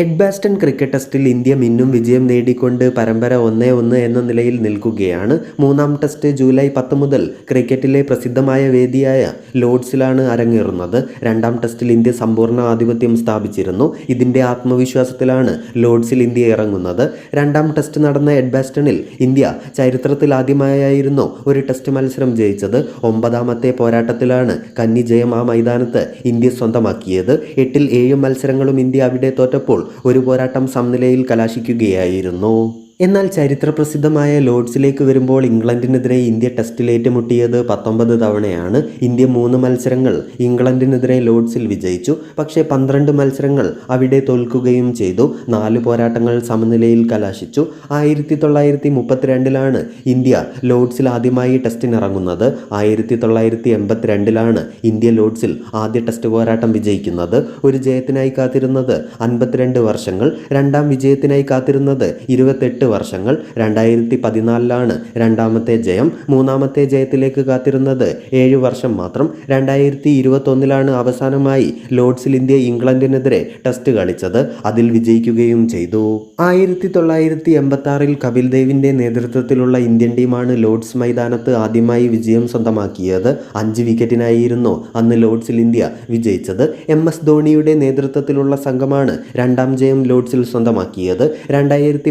Edgbaston cricket ടെസ്റ്റിൽ India മിന്നും വിജയം നേടിക്കൊണ്ട് പരമ്പര ഒന്നേ ഒന്ന് എന്ന നിലയിൽ നിൽക്കുകയാണ്. മൂന്നാം ടെസ്റ്റ് ജൂലൈ പത്ത് മുതൽ ക്രിക്കറ്റിലെ പ്രസിദ്ധമായ വേദിയായ ലോഡ്സിലാണ് അരങ്ങേറുന്നത്. രണ്ടാം ടെസ്റ്റിൽ ഇന്ത്യ സമ്പൂർണ ആധിപത്യം സ്ഥാപിച്ചിരുന്നു. ഇതിന്റെ ആത്മവിശ്വാസത്തിലാണ് ലോഡ്സിൽ ഇന്ത്യ ഇറങ്ങുന്നത്. രണ്ടാം ടെസ്റ്റ് നടന്ന എഡ്ബാസ്റ്റണിൽ ഇന്ത്യ ചരിത്രത്തിൽ ആദ്യമായായിരുന്നു ഒരു ടെസ്റ്റ് മത്സരം ജയിച്ചത്. ഒമ്പതാമത്തെ പോരാട്ടത്തിലാണ് കന്നി ജയം ആ മൈതാനത്ത് ഇന്ത്യ സ്വന്തമാക്കിയത്. എട്ടിൽ ഏഴ് മത്സരങ്ങളും ഇന്ത്യ അവിടെ തോറ്റപ്പോൾ ഒരു പോരാട്ടം സമനിലയിൽ കലാശിക്കുകയായിരുന്നു. എന്നാൽ ചരിത്രപ്രസിദ്ധമായ ലോഡ്സിലേക്ക് വരുമ്പോൾ ഇംഗ്ലണ്ടിനെതിരെ ഇന്ത്യ ടെസ്റ്റിൽ ഏറ്റുമുട്ടിയത് പത്തൊമ്പത് തവണയാണ്. ഇന്ത്യ മൂന്ന് മത്സരങ്ങൾ ഇംഗ്ലണ്ടിനെതിരെ ലോഡ്സിൽ വിജയിച്ചു. പക്ഷേ പന്ത്രണ്ട് മത്സരങ്ങൾ അവിടെ തോൽക്കുകയും ചെയ്തു. നാല് പോരാട്ടങ്ങൾ സമനിലയിൽ കലാശിച്ചു. ആയിരത്തി തൊള്ളായിരത്തി മുപ്പത്തിരണ്ടിലാണ് ഇന്ത്യ ലോഡ്സിൽ ആദ്യമായി ടെസ്റ്റിനിറങ്ങുന്നത്. ആയിരത്തി തൊള്ളായിരത്തി എൺപത്തിരണ്ടിലാണ് ഇന്ത്യ ലോഡ്സിൽ ആദ്യ ടെസ്റ്റ് പോരാട്ടം വിജയിക്കുന്നത്. ഒരു ജയത്തിനായി കാത്തിരുന്നത് അൻപത്തിരണ്ട് വർഷങ്ങൾ രണ്ടാം വിജയത്തിനായി കാത്തിരുന്നത് ഇരുപത്തെട്ട് വർഷങ്ങൾ രണ്ടായിരത്തി പതിനാലിലാണ് രണ്ടാമത്തെ ജയം മൂന്നാമത്തെ ജയത്തിലേക്ക് കാത്തിരുന്നത്. ഏഴു വർഷം മാത്രം രണ്ടായിരത്തി ഇരുപത്തൊന്നിലാണ് അവസാനമായി ലോർഡ്സിൽ ഇന്ത്യ ഇംഗ്ലണ്ടിനെതിരെ ടെസ്റ്റ് കളിച്ചത്. അതിൽ വിജയിക്കുകയും ചെയ്തു. ആയിരത്തി തൊള്ളായിരത്തി എൺപത്തി ആറിൽ കപിൽ ദേവിന്റെ നേതൃത്വത്തിലുള്ള ഇന്ത്യൻ ടീമാണ് ലോർഡ്സ് മൈതാനത്ത് ആദ്യമായി വിജയം സ്വന്തമാക്കിയത്. അഞ്ച് വിക്കറ്റിനായിരുന്നു അന്ന് ലോർഡ്സിൽ ഇന്ത്യ വിജയിച്ചത്. എം എസ് ധോണിയുടെ നേതൃത്വത്തിലുള്ള സംഘമാണ് രണ്ടാം ജയം ലോർഡ്സിൽ സ്വന്തമാക്കിയത്. രണ്ടായിരത്തി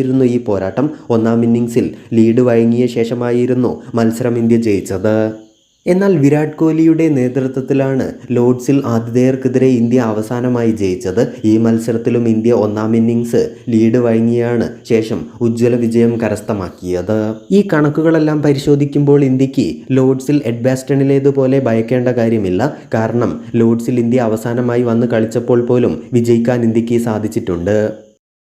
പതിനാലിലായിരുന്നു ഈ പോരാട്ടം. ഒന്നാം ഇന്നിങ്സിൽ ലീഡ് വഴങ്ങിയ ശേഷമായിരുന്നു മത്സരം ഇന്ത്യ ജയിച്ചത്. എന്നാൽ വിരാട് കോഹ്ലിയുടെ നേതൃത്വത്തിലാണ് ലോഡ്സിൽ ആതിഥേയർക്കെതിരെ ഇന്ത്യ അവസാനമായി ജയിച്ചത്. ഈ മത്സരത്തിലും ഇന്ത്യ ഒന്നാം ഇന്നിങ്സ് ലീഡ് വഴങ്ങിയാണ് ശേഷം ഉജ്ജ്വല വിജയം കരസ്ഥമാക്കിയത്. ഈ കണക്കുകളെല്ലാം പരിശോധിക്കുമ്പോൾ ഇന്ത്യയ്ക്ക് ലോഡ്സിൽ എഡ്ബാസ്റ്റണിലേതുപോലെ ഭയക്കേണ്ട കാര്യമില്ല. കാരണം ലോഡ്സിൽ ഇന്ത്യ അവസാനമായി വന്ന് കളിച്ചപ്പോൾ പോലും വിജയിക്കാൻ ഇന്ത്യയ്ക്ക് സാധിച്ചിട്ടുണ്ട്.